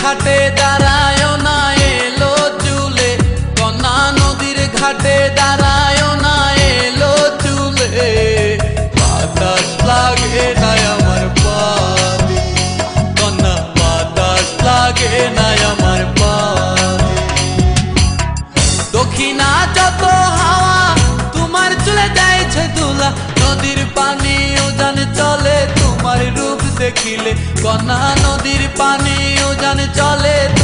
ঘাটে দাঁড়ায় না এলো চুলে। কন্যা নদীর ঘাটে দাঁড়ায় না এলো চুলে। বাতাস লাগে না আমার পালে কন্যা, বাতাস লাগে না আমার পালে দক্ষিণা যত হাওয়া, তোমার চলে যাইছে দুলা। নদীর পানি উজান চলে, তোমার রূপ দেখিলে। কন্যা নদীর পানি উজান চলে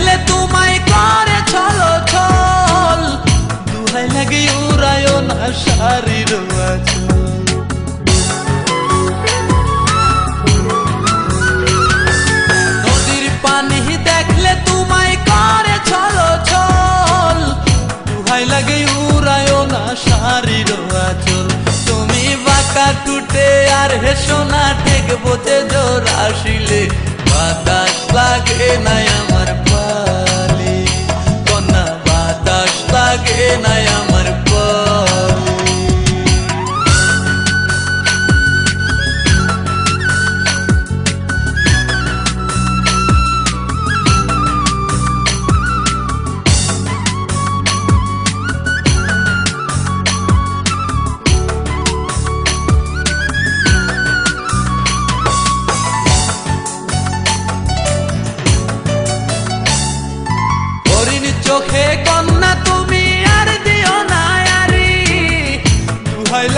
দেখলে তোমায় করে উড়ায় না নদীর পানি দেখলে ছল দুহাই লাগে উড়ায় না শারীর আচল। তুমি আর না জোর আসিলে। বাতাস লাগে না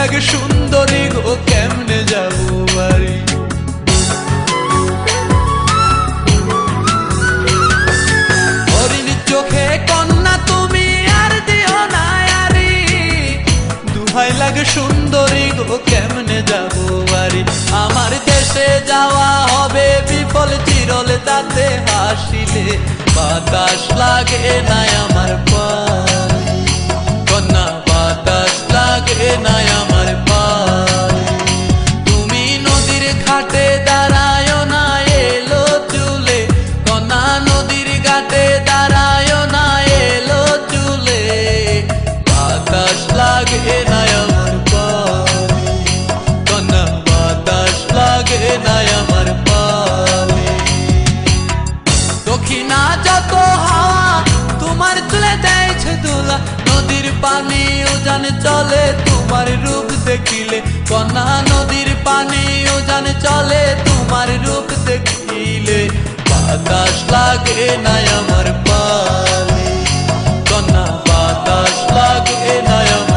লাগে সুন্দরী গো কেমনে যাব বাড়ি? চোখে কন্যা, তুমি আর না সুন্দরী গো কেমনে যাব বাড়ি? আমার দেশে যাওয়া হবে বিফল চিরল, তাতে হাসিলে বাতাস লাগে না আমার পায়ে ঘাটে দাঁড়ায় না এলো চুলে। কন্যা নদীর ঘাটে দাঁড়ায় না এলো চুলে। বাতাস লাগে না আমার পালে কন্যা বাতাস লাগে না আমার পালে দক্ষিণা যত হাওয়া, তোমার চলে যাইছে দোলা নদীর পানি উজান চলে, তোমার রূপ দেখিলে। কন্যা লাগে না আমার পালে কন্যা বাতাস লাগে না আমার